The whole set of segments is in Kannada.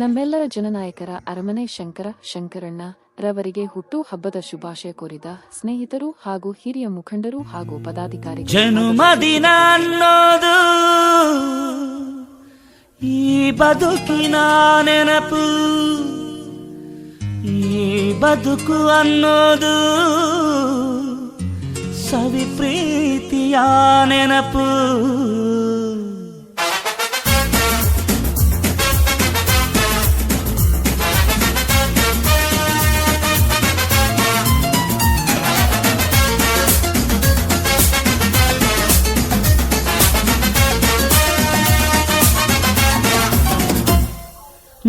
ನಮ್ಮೆಲ್ಲರ ಜನನಾಯಕರ ಅರಮನೆ ಶಂಕರ, ಶಂಕರಣ್ಣ ರವರಿಗೆ ಹುಟ್ಟು ಹಬ್ಬದ ಶುಭಾಶಯ ಕೋರಿದ ಸ್ನೇಹಿತರು ಹಾಗೂ ಹಿರಿಯ ಮುಖಂಡರು ಹಾಗೂ ಪದಾಧಿಕಾರಿ ಜನುಮದಿನ ಅನ್ನೋದು ಈ ಬದುಕಿನ ನೆನಪು ಈ ಬದುಕು ಅನ್ನೋದು ಸವಿ ಪ್ರೀತಿಯ ನೆನಪು.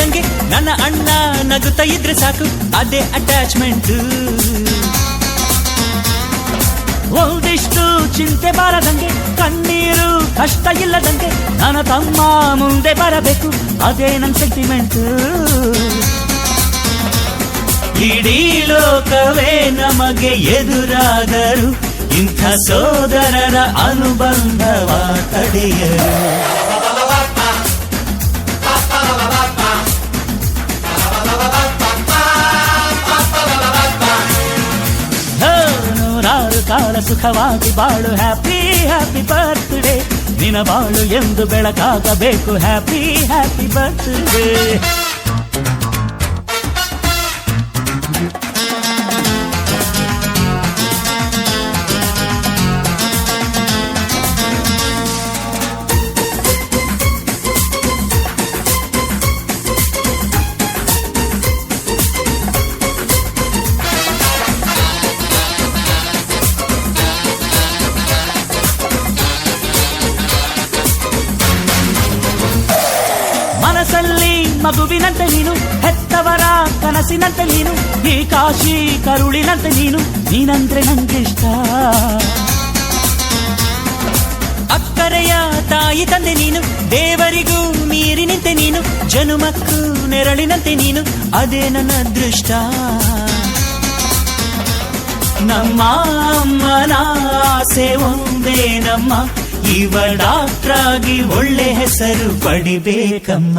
ಹರಿದಂಗೆ ನನ್ನ ಅಣ್ಣ ನಗುತ್ತಾ ಇದ್ರೆ ಸಾಕು, ಅದೇ ಅಟ್ಯಾಚ್ಮೆಂಟ್ ಒಂದಿಷ್ಟು ಚಿಂತೆ ಬಾರದಂಗೆ, ಕಣ್ಣೀರು ಕಷ್ಟ ಇಲ್ಲದಂಗೆ, ನನ್ನ ತಮ್ಮ ಮುಂದೆ ಬರಬೇಕು, ಅದೇ ನನ್ನ ಸೆಂಟಿಮೆಂಟ್ ಇಡೀ ಲೋಕವೇ ನಮಗೆ ಎದುರಾದರು ಇಂಥ ಸೋದರರ ಅನುಬಂಧವ ತಡೆಯರು ಸುಖವಾಗಿ ಬಾಳು. ಹ್ಯಾಪಿ ಹ್ಯಾಪಿ ಬರ್ತ್ಡೇ ದಿನ ಬಾಳು ಎಂದು ಬೆಳಕಾಗಬೇಕು. ಹ್ಯಾಪಿ ಹ್ಯಾಪಿ ಬರ್ತ್ಡೇ ನೀನು? ಈ ಕಾಶಿ, ಕರುಳಿನಂತೆ ನೀನು? ನೀನಂದ್ರೆ ನಂಗಿಷ್ಟ. ಅಕ್ಕರೆಯ ತಾಯಿ ತಂದೆ ನೀನು? ದೇವರಿಗೂ ಮೀರಿನಂತೆ ನೀನು? ಜನುಮಕ್ಕೂ ನೆರಳಿನಂತೆ ನೀನು? ಅದೇ ನನ್ನ ಅದೃಷ್ಟ ನಮ್ಮ ಆಸೆ ಒಂದೇ ನಮ್ಮ. ಇವ ಡಾಕ್ಟ್ರಾಗಿ ಒಳ್ಳೆ ಹೆಸರು ಪಡಿಬೇಕಮ್ಮ.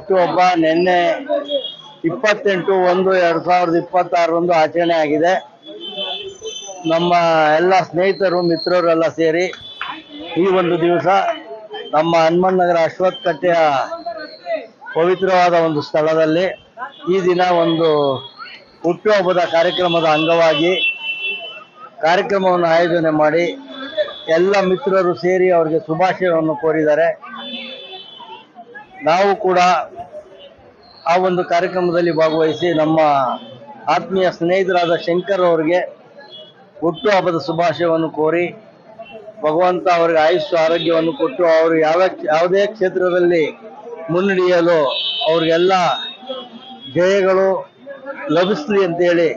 ಹುಟ್ಟುಹಬ್ಬ ನಿನ್ನೆ ಇಪ್ಪತ್ತೆಂಟು ಒಂದು ಎರಡು ಸಾವಿರದ ಇಪ್ಪತ್ತಾರರಂದು ಆಚರಣೆ ಆಗಿದೆ. ನಮ್ಮ ಎಲ್ಲ ಸ್ನೇಹಿತರು, ಮಿತ್ರರೆಲ್ಲ ಸೇರಿ ಈ ಒಂದು ದಿವಸ ನಮ್ಮ ಹನುಮನ್ ನಗರ ಅಶ್ವತ್ಥ ಕಟ್ಟೆಯ ಪವಿತ್ರವಾದ ಒಂದು ಸ್ಥಳದಲ್ಲಿ ಈ ದಿನ ಒಂದು ಹುಟ್ಟುಹಬ್ಬದ ಕಾರ್ಯಕ್ರಮದ ಅಂಗವಾಗಿ ಕಾರ್ಯಕ್ರಮವನ್ನು ಆಯೋಜನೆ ಮಾಡಿ ಎಲ್ಲ ಮಿತ್ರರು ಸೇರಿ ಅವರಿಗೆ ಶುಭಾಶಯವನ್ನು ಕೋರಿದ್ದಾರೆ. ನಾವು ಕೂಡ ಆ ಒಂದು ಕಾರ್ಯಕ್ರಮದಲ್ಲಿ ಭಾಗವಹಿಸಿ ನಮ್ಮ ಆತ್ಮೀಯ ಸ್ನೇಹಿತರಾದ ಶಂಕರ್ ಅವರಿಗೆ ಹುಟ್ಟುಹಬ್ಬದ ಶುಭಾಶಯವನ್ನು ಕೋರಿ, ಭಗವಂತ ಅವರಿಗೆ ಆಯುಷ್ ಆರೋಗ್ಯವನ್ನು ಕೊಟ್ಟು ಅವರು ಯಾವ ಯಾವುದೇ ಕ್ಷೇತ್ರದಲ್ಲಿ ಮುನ್ನಡೆಯಲು ಅವ್ರಿಗೆಲ್ಲ ಜಯಗಳು ಲಭಿಸಲಿ ಅಂತೇಳಿ,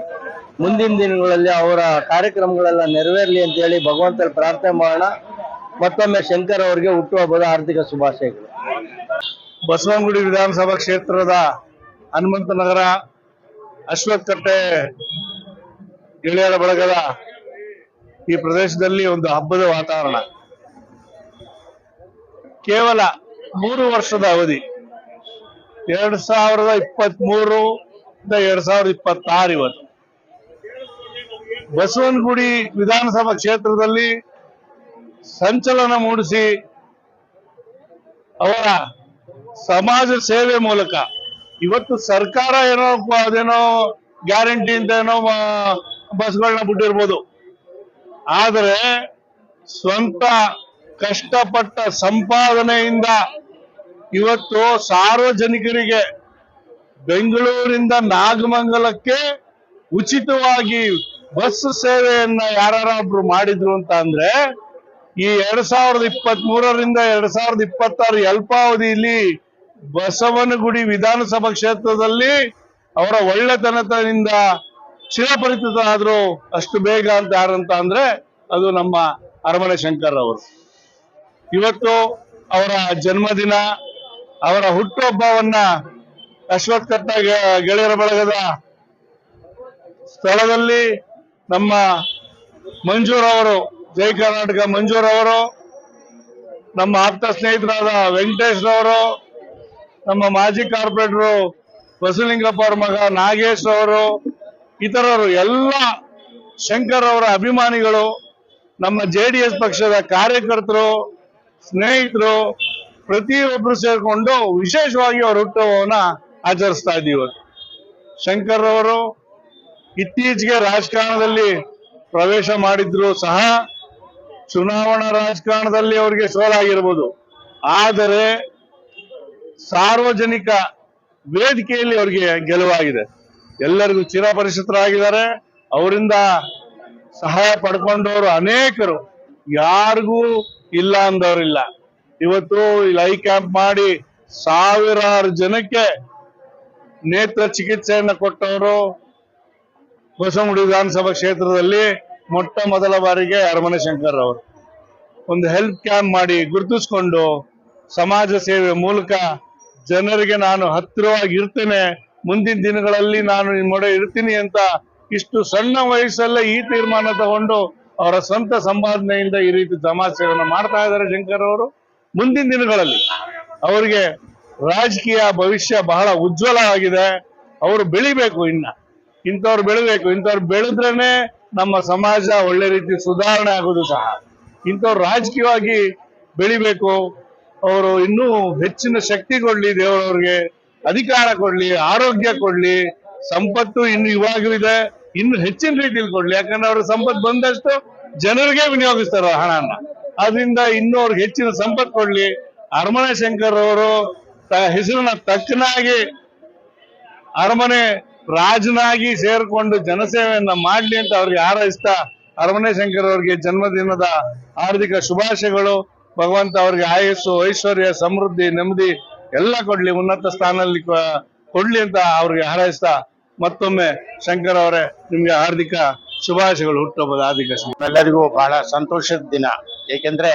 ಮುಂದಿನ ದಿನಗಳಲ್ಲಿ ಅವರ ಕಾರ್ಯಕ್ರಮಗಳೆಲ್ಲ ನೆರವೇರಲಿ ಅಂತೇಳಿ ಭಗವಂತನ ಪ್ರಾರ್ಥನೆ ಮಾಡೋಣ. ಮತ್ತೊಮ್ಮೆ ಶಂಕರ್ ಅವರಿಗೆ ಹುಟ್ಟುಹಬ್ಬದ ಆರ್ಥಿಕ ಶುಭಾಶಯಗಳು. ಬಸವನಗುಡಿ ವಿಧಾನಸಭಾ ಕ್ಷೇತ್ರದ ಹನುಮಂತ ನಗರ ಅಶ್ವಥ್ ಕಟ್ಟೆ, ಗೆಳೆಯರ ಬಳಗದ ಈ ಪ್ರದೇಶದಲ್ಲಿ ಒಂದು ಹಬ್ಬದ ವಾತಾವರಣ. ಕೇವಲ ಮೂರು ವರ್ಷದ ಅವಧಿ. ಎರಡ್ ಸಾವಿರದ ಇಪ್ಪತ್ತ್ ಮೂರು ಎರಡ್ ಸಾವಿರದ ಇಪ್ಪತ್ತಾರು ಇವತ್ತು. ಬಸವನಗುಡಿ ವಿಧಾನಸಭಾ ಕ್ಷೇತ್ರದಲ್ಲಿ ಸಂಚಲನ ಮೂಡಿಸಿ ಅವರ ಸಮಾಜ ಸೇವೆ ಮೂಲಕ. ಇವತ್ತು ಸರ್ಕಾರ ಏನೋ ಅದೇನೋ ಗ್ಯಾರಂಟಿ ಅಂತ ಏನೋ ಬಸ್ಗಳನ್ನ ಬಿಟ್ಟಿರ್ಬೋದು. ಆದರೆ ಸ್ವಂತ ಕಷ್ಟಪಟ್ಟ ಸಂಪಾದನೆಯಿಂದ ಇವತ್ತು ಸಾರ್ವಜನಿಕರಿಗೆ ಬೆಂಗಳೂರಿಂದ ನಾಗಮಂಗಲಕ್ಕೆ ಉಚಿತವಾಗಿ ಬಸ್ ಸೇವೆಯನ್ನ ಒಬ್ರು ಮಾಡಿದ್ರು ಅಂತ ಅಂದ್ರೆ ಈ ಎರಡ್ ಸಾವಿರದ ಇಪ್ಪತ್ತ್ ಮೂರರಿಂದ ಎರಡ್ ಸಾವಿರದ ಇಪ್ಪತ್ತಾರು ಅಲ್ಪಾವಧಿಯಲ್ಲಿ ಬಸವನಗುಡಿ ವಿಧಾನಸಭಾ ಕ್ಷೇತ್ರದಲ್ಲಿ ಅವರ ಒಳ್ಳೆತನದಿಂದ ಚಿರಪರಿಚಿತರಾದ್ರು ಅಷ್ಟು ಬೇಗ ಅಂತ ಯಾರಂತ ಅಂದ್ರೆ ಅದು ನಮ್ಮ ಅರಮನೆ ಶಂಕರ್ ಅವರು. ಇವತ್ತು ಅವರ ಜನ್ಮದಿನ, ಅವರ ಹುಟ್ಟುಹಬ್ಬವನ್ನ ಅಶ್ವತ್ ಕಟ್ಟ ಗೆಳೆಯರ ಬಳಗದ ಸ್ಥಳದಲ್ಲಿ ನಮ್ಮ ಮಂಜೂರ್ ಅವರು ಜೈ ಕರ್ನಾಟಕ ಮಂಜೂರ್ ಅವರು, ನಮ್ಮ ಆಪ್ತ ಸ್ನೇಹಿತರಾದ ವೆಂಕಟೇಶ್ ಅವರು ನಮ್ಮ ಮಾಜಿ ಕಾರ್ಪೊರೇಟರು ಬಸವಲಿಂಗಪ್ಪ ಅವ್ರ ಮಗ ನಾಗೇಶ್ ಅವರು ಇತರರು ಎಲ್ಲ ಶಂಕರ್ ಅವರ ಅಭಿಮಾನಿಗಳು, ನಮ್ಮ ಜೆ ಪಕ್ಷದ ಕಾರ್ಯಕರ್ತರು, ಸ್ನೇಹಿತರು ಪ್ರತಿಯೊಬ್ಬರು ಸೇರಿಕೊಂಡು ವಿಶೇಷವಾಗಿ ಅವರ ಹುಟ್ಟುಹಬ್ಬವನ್ನ ಆಚರಿಸ್ತಾ ಇದ್ದೀವಿ. ಶಂಕರ್ ಅವರು ಇತ್ತೀಚೆಗೆ ರಾಜಕಾರಣದಲ್ಲಿ ಪ್ರವೇಶ ಮಾಡಿದ್ರು ಸಹ ಚುನಾವಣಾ ರಾಜಕಾರಣದಲ್ಲಿ ಅವರಿಗೆ ಸೋಲಾಗಿರ್ಬೋದು. ಆದರೆ ಸಾರ್ವಜನಿಕ ವೇದಿಕೆಯಲ್ಲಿ ಅವರಿಗೆ ಗೆಲುವಾಗಿದೆ. ಎಲ್ಲರಿಗೂ ಚಿರಪರಿಚಿತರಾಗಿದ್ದಾರೆ ಅವರಿಂದ ಸಹಾಯ ಪಡ್ಕೊಂಡವರು ಅನೇಕರು. ಯಾರಿಗೂ ಇಲ್ಲ ಅಂದವರಿಲ್ಲ. ಇವತ್ತು ಲೈ ಕ್ಯಾಂಪ್ ಮಾಡಿ ಸಾವಿರಾರು ಜನಕ್ಕೆ ನೇತ್ರ ಚಿಕಿತ್ಸೆಯನ್ನ ಕೊಟ್ಟವರು ಹೊಸಮುಡಿ ವಿಧಾನಸಭಾ ಕ್ಷೇತ್ರದಲ್ಲಿ. ಮೊಟ್ಟ ಮೊದಲ ಬಾರಿಗೆ ಅರಮನೆ ಶಂಕರ್ ಅವರು. ಒಂದು ಹೆಲ್ಪ್ ಕ್ಯಾಂಪ್ ಮಾಡಿ ಗುರುತಿಸ್ಕೊಂಡು ಸಮಾಜ ಸೇವೆ ಮೂಲಕ ಜನರಿಗೆ ನಾನು ಹತ್ತಿರವಾಗಿ ಇರ್ತೇನೆ. ಮುಂದಿನ ದಿನಗಳಲ್ಲಿ ನಾನು ನಿಮ್ಮೊಡೆ ಇರ್ತೀನಿ ಅಂತ ಇಷ್ಟು ಸಣ್ಣ ವಯಸ್ಸಲ್ಲೇ ಈ ತೀರ್ಮಾನ ತಗೊಂಡು ಅವರ ಸ್ವಂತ ಸಂಪಾದನೆಯಿಂದ ಈ ರೀತಿ ಸಮಾಜ ಸೇವೆಯನ್ನು ಮಾಡ್ತಾ ಇದ್ದಾರೆ ಶಂಕರ್ ಅವರು. ಮುಂದಿನ ದಿನಗಳಲ್ಲಿ ಅವರಿಗೆ ರಾಜಕೀಯ ಭವಿಷ್ಯ ಬಹಳ ಉಜ್ವಲವಾಗಿದೆ ಅವರು ಬೆಳಿಬೇಕು ಇನ್ನ. ಇಂಥವ್ರು ಬೆಳಿಬೇಕು. ಇಂಥವ್ರು ಬೆಳೆದ್ರೇನೆ ನಮ್ಮ ಸಮಾಜ ಒಳ್ಳೆ ರೀತಿ ಸುಧಾರಣೆ ಆಗೋದು ಸಹ. ಇಂಥವ್ರು ರಾಜಕೀಯವಾಗಿ ಬೆಳಿಬೇಕು. ಅವರು ಇನ್ನೂ ಹೆಚ್ಚಿನ ಶಕ್ತಿ ಕೊಡ್ಲಿ, ದೇವರವ್ರಿಗೆ ಅಧಿಕಾರ ಕೊಡ್ಲಿ, ಆರೋಗ್ಯ ಕೊಡ್ಲಿ, ಸಂಪತ್ತು ಇನ್ನು ಇವಾಗೂ ಇದೆ ಇನ್ನು ಹೆಚ್ಚಿನ ರೀತಿಯಲ್ಲಿ ಕೊಡ್ಲಿ. ಯಾಕಂದ್ರೆ ಅವ್ರ ಸಂಪತ್ತು ಬಂದಷ್ಟು ಜನರಿಗೆ ವಿನಿಯೋಗಿಸ್ತಾರ ಹಣನ. ಅದರಿಂದ ಇನ್ನೂ ಅವ್ರಿಗೆ ಹೆಚ್ಚಿನ ಸಂಪತ್ತು ಕೊಡ್ಲಿ. ಅರಮನೆ ಶಂಕರ್ ಅವರು ಹೆಸರನ್ನ ತಕ್ಕನಾಗಿ ಅರಮನೆ ರಾಜನಾಗಿ ಸೇರ್ಕೊಂಡು ಜನಸೇವೆಯನ್ನ ಮಾಡ್ಲಿ ಅಂತ ಅವ್ರಿಗೆ ಹಾರೈಸ್ತಾ ಅರಮನೆ ಶಂಕರ್ ಅವರಿಗೆ ಜನ್ಮದಿನದ ಹಾರ್ದಿಕ ಶುಭಾಶಯಗಳು. ಭಗವಂತ ಅವ್ರಿಗೆ ಆಯಸ್ಸು, ಐಶ್ವರ್ಯ, ಸಮೃದ್ಧಿ, ನೆಮ್ಮದಿ ಎಲ್ಲ ಕೊಡ್ಲಿ, ಉನ್ನತ ಸ್ಥಾನದಲ್ಲಿ ಕೊಡ್ಲಿ ಅಂತ ಅವ್ರಿಗೆ ಹಾರೈಸ್ತಾ ಮತ್ತೊಮ್ಮೆ ಶಂಕರ್ ಅವರೇ ನಿಮ್ಗೆ ಹಾರ್ದಿಕ ಶುಭಾಶಯಗಳು. ಹುಟ್ಟುಹಬ್ಬದ ಹಾರ್ದಿಕ ಎಲ್ಲರಿಗೂ ಬಹಳ ಸಂತೋಷದ ದಿನ. ಏಕೆಂದ್ರೆ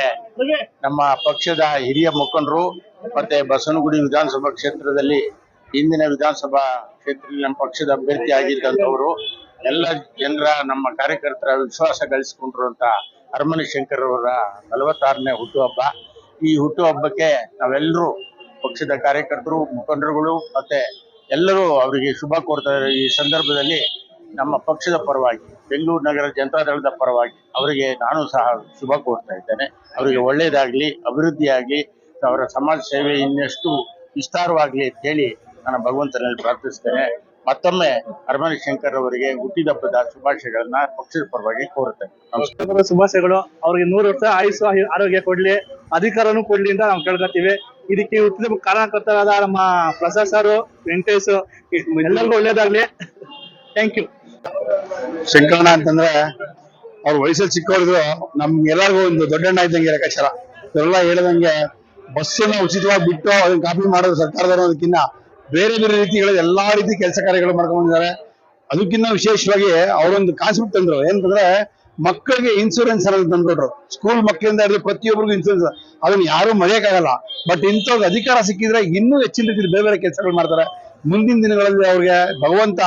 ನಮ್ಮ ಪಕ್ಷದ ಹಿರಿಯ ಮುಖಂಡರು ಮತ್ತೆ ಬಸವನಗುಡಿ ವಿಧಾನಸಭಾ ಕ್ಷೇತ್ರದಲ್ಲಿ ಹಿಂದಿನ ವಿಧಾನಸಭಾ ಕ್ಷೇತ್ರದಲ್ಲಿ ನಮ್ಮ ಪಕ್ಷದ ಅಭ್ಯರ್ಥಿ ಆಗಿದ್ದಂಥವರು, ಎಲ್ಲ ಜನರ ನಮ್ಮ ಕಾರ್ಯಕರ್ತರ ವಿಶ್ವಾಸ ಗಳಿಸಿಕೊಂಡಿರುವಂತ ಅರಮನೆ ಶಂಕರ್ ಅವರ ನಲವತ್ತಾರನೇ ಹುಟ್ಟುಹಬ್ಬ. ಈ ಹುಟ್ಟುಹಬ್ಬಕ್ಕೆ ನಾವೆಲ್ಲರೂ ಪಕ್ಷದ ಕಾರ್ಯಕರ್ತರು, ಮುಖಂಡರುಗಳು ಮತ್ತೆ ಎಲ್ಲರೂ ಅವರಿಗೆ ಶುಭ ಕೋರ್ತಾರೆ ಈ ಸಂದರ್ಭದಲ್ಲಿ ನಮ್ಮ ಪಕ್ಷದ ಪರವಾಗಿ, ಬೆಂಗಳೂರು ನಗರ ಜನತಾದಳದ ಪರವಾಗಿ ಅವರಿಗೆ ನಾನು ಸಹ ಶುಭ ಕೋರ್ತಾ ಇದ್ದೇನೆ. ಅವರಿಗೆ ಒಳ್ಳೆಯದಾಗಲಿ ಅಭಿವೃದ್ಧಿ ಆಗ್ಲಿ ಅವರ ಸಮಾಜ ಸೇವೆ ಇನ್ನಷ್ಟು ವಿಸ್ತಾರವಾಗ್ಲಿ ಅಂತ ಹೇಳಿ ನಾನು ಭಗವಂತನಲ್ಲಿ ಪ್ರಾರ್ಥಿಸ್ತೇನೆ. ಮತ್ತೊಮ್ಮೆ ಅರಮನೆ ಶಂಕರ್ ಅವರಿಗೆ ಹುಟ್ಟಿದಬ್ಬದ ಶುಭಾಶಯಗಳನ್ನ ಪಕ್ಷದ ಪರವಾಗಿ ಕೋರುತ್ತೇನೆ. ಶುಭಾಶಯಗಳು. ಅವ್ರಿಗೆ ನೂರು ವರ್ಷ ಆಯುಷ್ ಆರೋಗ್ಯ ಕೊಡ್ಲಿ ಅಧಿಕಾರನೂ ಕೊಡ್ಲಿ ಅಂತ ನಾವು ಕೇಳ್ಕೊತೀವಿ. ಇದಕ್ಕೆ ಉತ್ತಮ ಕಾರಣಕರ್ತರಾದ ನಮ್ಮ ಪ್ರಸಾದ್ ಸಾರು ವೆಂಕಟೇಶ್ ಎಲ್ಲರಿಗೂ ಒಳ್ಳೇದಾಗ್ಲಿ. ಥ್ಯಾಂಕ್ ಯು ಶಂಕರಣ್ಣ ಅಂತಂದ್ರೆ ಅವ್ರ ವಯಸ್ಸಲ್ಲಿ ಚಿಕ್ಕವರಿದ್ರು ನಮ್ಗೆಲ್ಲರಿಗೂ ಒಂದು ದೊಡ್ಡಣ್ಣ ಇದ್ದಂಗೆ ಲೆಕ್ಕಾಚಾರ. ಇವರೆಲ್ಲ ಹೇಳದಂಗೆ ಬಸ್ಸನ್ನ ಉಚಿತವಾಗಿ ಬಿಟ್ಟು ಅದನ್ನ ಕಾಪಿ ಮಾಡೋದು ಸರ್ಕಾರದವರು ಅದಕ್ಕಿಂತ ಬೇರೆ ಬೇರೆ ರೀತಿಗಳ ಎಲ್ಲಾ ರೀತಿ ಕೆಲಸ ಕಾರ್ಯಗಳು ಮಾಡ್ಕೊಂಡಿದ್ದಾರೆ ಅದಕ್ಕಿಂತ ವಿಶೇಷವಾಗಿ ಅವರೊಂದು ಕಾನ್ಸೆಪ್ಟ್ ತಂದ್ರು ಏನಂತಂದ್ರೆ ಮಕ್ಕಳಿಗೆ ಇನ್ಸೂರೆನ್ಸ್ ಅನ್ನೋದು ತಂದ್ಬಿಟ್ರು. ಸ್ಕೂಲ್ ಮಕ್ಕಳಿಂದ ಹಿಡಿದು ಪ್ರತಿಯೊಬ್ಬರಿಗೂ ಇನ್ಸೂರೆನ್ಸ್ ಅದನ್ನ ಯಾರು ಮರೆಯಕ್ಕಾಗಲ್ಲ ಬಟ್ ಇಂಥವ್ರಿಗೆ ಅಧಿಕಾರ ಸಿಕ್ಕಿದ್ರೆ ಇನ್ನೂ ಹೆಚ್ಚಿನ ರೀತಿಯಲ್ಲಿ ಬೇರೆ ಬೇರೆ ಕೆಲಸಗಳು ಮಾಡ್ತಾರೆ. ಮುಂದಿನ ದಿನಗಳಲ್ಲಿ ಅವ್ರಿಗೆ ಭಗವಂತ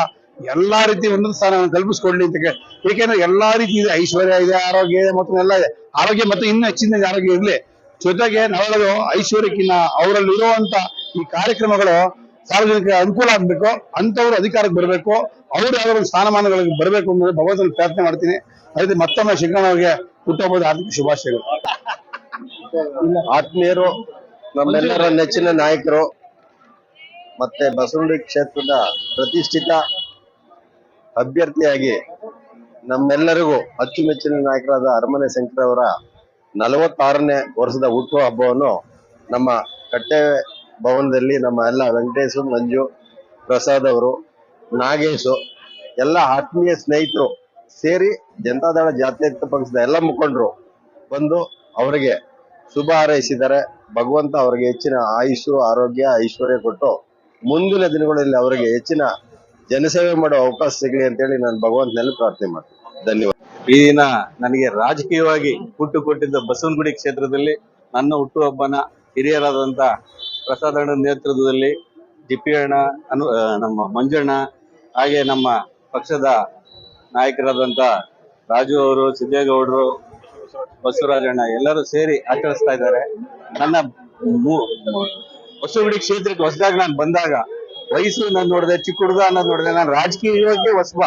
ಎಲ್ಲಾ ರೀತಿ ಒಂದೊಂದು ಸ್ಥಾನವನ್ನು ಕಲ್ಪಿಸ್ಕೊಡ್ಲಿ ಅಂತ ಏಕೆಂದ್ರೆ ಎಲ್ಲಾ ರೀತಿ ಇದೆ. ಐಶ್ವರ್ಯ ಇದೆ, ಆರೋಗ್ಯ ಇದೆ ಮತ್ತು ಎಲ್ಲ ಇದೆ. ಆರೋಗ್ಯ ಮತ್ತು ಇನ್ನೂ ಹೆಚ್ಚಿನ ಆರೋಗ್ಯ ಇರಲಿ. ಜೊತೆಗೆ ನಾವು ಐಶ್ವರ್ಯಕ್ಕಿನ್ನ ಅವರಲ್ಲಿರುವಂತ ಈ ಕಾರ್ಯಕ್ರಮಗಳು ಸಾರ್ವಜನಿಕ ಅನುಕೂಲ ಆಗ್ಬೇಕು ಅಂತವ್ರು ಅಧಿಕಾರಕ್ಕೆ ಬರಬೇಕು, ಅವ್ರು ಯಾವ್ದಾದ್ರು ಸ್ಥಾನಮಾನಗಳಿಗೆ ಬರಬೇಕು ಅನ್ನೋದು ಭಗವಂತನ ಪ್ರಾರ್ಥನೆ ಮಾಡ್ತೀನಿ. ಅದೇ ಮತ್ತೊಮ್ಮೆ ಶಿಕ್ಷಣ ಅವರಿಗೆ ಹುಟ್ಟುಹಬ್ಬದ ಆರ್ಥಿಕ ಶುಭಾಶಯಗಳು. ಆತ್ಮೀಯರು, ನಮ್ಮೆಲ್ಲರ ನೆಚ್ಚಿನ ನಾಯಕರು, ಮತ್ತೆ ಬಸವನಗುಡಿ ಕ್ಷೇತ್ರದ ಪ್ರತಿಷ್ಠಿತ ಅಭ್ಯರ್ಥಿಯಾಗಿ ನಮ್ಮೆಲ್ಲರಿಗೂ ಅಚ್ಚುಮೆಚ್ಚಿನ ನಾಯಕರಾದ ಅರಮನೆ ಶಂಕರ್ ಅವರ ನಲವತ್ತಾರನೇ ವರ್ಷದ ಹುಟ್ಟು ಹಬ್ಬವನ್ನು ನಮ್ಮ ಕಟ್ಟೆ ಭವನದಲ್ಲಿ ನಮ್ಮ ಎಲ್ಲ ವೆಂಕಟೇಶು, ಮಂಜು, ಪ್ರಸಾದ್ ಅವರು, ನಾಗೇಶ್, ಎಲ್ಲ ಆತ್ಮೀಯ ಸ್ನೇಹಿತರು ಸೇರಿ ಜನತಾದಳ ಜಾತ್ಯತೀತ ಪಕ್ಷದ ಎಲ್ಲ ಮುಖಂಡರು ಬಂದು ಅವರಿಗೆ ಶುಭ ಹಾರೈಸಿದ್ದಾರೆ. ಭಗವಂತ ಅವರಿಗೆ ಹೆಚ್ಚಿನ ಆಯುಷು, ಆರೋಗ್ಯ, ಐಶ್ವರ್ಯ ಕೊಟ್ಟು ಮುಂದಿನ ದಿನಗಳಲ್ಲಿ ಅವರಿಗೆ ಹೆಚ್ಚಿನ ಜನಸೇವೆ ಮಾಡೋ ಅವಕಾಶ ಸಿಗಲಿ ಅಂತೇಳಿ ನಾನು ಭಗವಂತನಲ್ಲಿ ಪ್ರಾರ್ಥನೆ ಮಾಡ್ತೀನಿ. ಧನ್ಯವಾದ. ಈ ದಿನ ನನಗೆ ರಾಜಕೀಯವಾಗಿ ಹುಟ್ಟು ಕೊಟ್ಟಿದ್ದ ಬಸವನಗುಡಿ ಕ್ಷೇತ್ರದಲ್ಲಿ ನನ್ನ ಹುಟ್ಟುಹಬ್ಬನ ಹಿರಿಯರಾದಂತ ಪ್ರಸಾದ್ ಅಣ್ಣ ನೇತೃತ್ವದಲ್ಲಿ ಡಿಪಿ ಅಣ್ಣ, ಅನು ನಮ್ಮ ಮಂಜಣ್ಣ, ಹಾಗೆ ನಮ್ಮ ಪಕ್ಷದ ನಾಯಕರಾದಂತ ರಾಜು ಅವರು, ಸಿದ್ದೇಗೌಡರು ಬಸವರಾಜಣ್ಣ ಎಲ್ಲರೂ ಸೇರಿ ಆಚರಿಸ್ತಾ ಇದ್ದಾರೆ. ನನ್ನ ಹೊಸಗುಡಿ ಕ್ಷೇತ್ರಕ್ಕೆ ಹೊಸದಾಗಿ ನಾನು ಬಂದಾಗ ವಯಸ್ಸು ನಾನು ನೋಡಿದೆ ಚಿಕ್ಕ ಹುಡುಗ ಅನ್ನೋದು ನೋಡಿದೆ, ನಾನು ರಾಜಕೀಯವಾಗಿ ಹೊಸಬ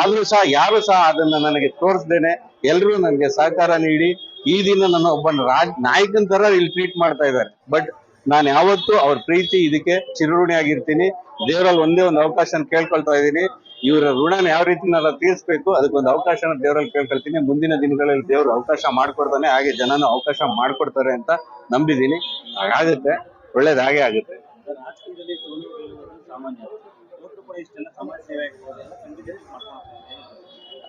ಆದ್ರೂ ಸಹ, ಯಾರು ಸಹ ಅದನ್ನ ನನಗೆ ತೋರಿಸ್ದೇನೆ. ಎಲ್ಲರೂ ನನಗೆ ಸಹಕಾರ ನೀಡಿ, ಈ ದಿನ ನನ್ನ ಒಬ್ಬ ರಾಜ್, ನಾಯಕನ ತರ ಇಲ್ಲಿ ಟ್ರೀಟ್ ಮಾಡ್ತಾ ಇದ್ದಾರೆ. ಬಟ್ ನಾನು ಯಾವತ್ತೂ ಅವ್ರ ಪ್ರೀತಿ ಇದಕ್ಕೆ ಚಿರಋಣಿ ಆಗಿರ್ತೀನಿ ದೇವರಲ್ಲಿ ಒಂದೇ ಒಂದು ಅವಕಾಶ ಕೇಳ್ಕೊಳ್ತಾ ಇದ್ದೀನಿ. ಇವರ ಋಣನ ಯಾವ ರೀತಿ ನಾನು ತೀರಿಸ್ಬೇಕು, ಅದಕ್ಕೊಂದು ಅವಕಾಶನ ದೇವರಲ್ಲಿ ಕೇಳ್ಕೊಳ್ತೀನಿ. ಮುಂದಿನ ದಿನಗಳಲ್ಲಿ ದೇವರು ಅವಕಾಶ ಮಾಡ್ಕೊಡ್ತಾನೆ, ಹಾಗೆ ಜನನು ಅವಕಾಶ ಮಾಡ್ಕೊಡ್ತಾರೆ ಅಂತ ನಂಬಿದ್ದೀನಿ. ಹಾಗಾಗುತ್ತೆ ಒಳ್ಳೇದು ಹಾಗೆ ಆಗುತ್ತೆ.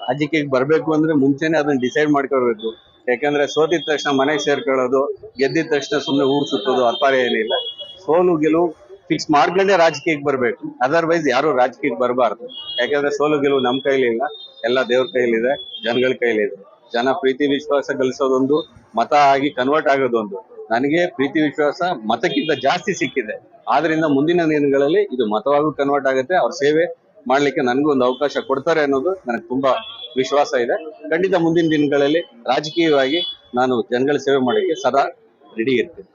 ರಾಜಕೀಯಕ್ಕೆ ಬರಬೇಕು ಅಂದ್ರೆ ಮುಂಚೆನೆ ಅದನ್ನ ಡಿಸೈಡ್ ಮಾಡ್ಕೊಳ್ಬೇಕು. ಯಾಕಂದ್ರೆ ಸೋತಿದ ತಕ್ಷಣ ಮನೆಗೆ ಸೇರ್ಕೊಳ್ಳೋದು, ಗೆದ್ದಿದ ತಕ್ಷಣ ಸುಮ್ಮನೆ ಊರ್ ಸುತ್ತೋದು ಅಪಾರ ಏನಿಲ್ಲ. ಸೋಲು ಗೆಲುವು ಫಿಕ್ಸ್ ಮಾಡ್ಕೊಂಡೇ ರಾಜಕೀಯಕ್ಕೆ ಬರಬೇಕು. ಅದರ್ವೈಸ್ ಯಾರು ರಾಜಕೀಯಕ್ಕೆ ಬರಬಾರ್ದು. ಯಾಕಂದ್ರೆ ಸೋಲು ಗೆಲುವು ನಮ್ಮ ಕೈಲಿಲ್ಲ. ಎಲ್ಲ ದೇವ್ರ ಕೈಲಿದೆ, ಜನಗಳ ಕೈಲಿದೆ. ಜನ ಪ್ರೀತಿ ವಿಶ್ವಾಸ ಗಳಿಸೋದೊಂದು, ಮತ ಆಗಿ ಕನ್ವರ್ಟ್ ಆಗೋದೊಂದು. ನನಗೆ ಪ್ರೀತಿ ವಿಶ್ವಾಸ ಮತಕ್ಕಿಂತ ಜಾಸ್ತಿ ಸಿಕ್ಕಿದೆ. ಆದ್ರಿಂದ ಮುಂದಿನ ದಿನಗಳಲ್ಲಿ ಇದು ಮತವಾಗೂ ಕನ್ವರ್ಟ್ ಆಗುತ್ತೆ. ಅವ್ರ ಸೇವೆ ಮಾಡ್ಲಿಕ್ಕೆ ನನಗೂ ಒಂದು ಅವಕಾಶ ಕೊಡ್ತಾರೆ ಅನ್ನೋದು ನನಗೆ ತುಂಬಾ ವಿಶ್ವಾಸ ಇದೆ. ಖಂಡಿತ ಮುಂದಿನ ದಿನಗಳಲ್ಲಿ ರಾಜಕೀಯವಾಗಿ ನಾನು ಜನಗಳ ಸೇವೆ ಮಾಡಲಿಕ್ಕೆ ಸದಾ ರೆಡಿ ಇರ್ತೀನಿ.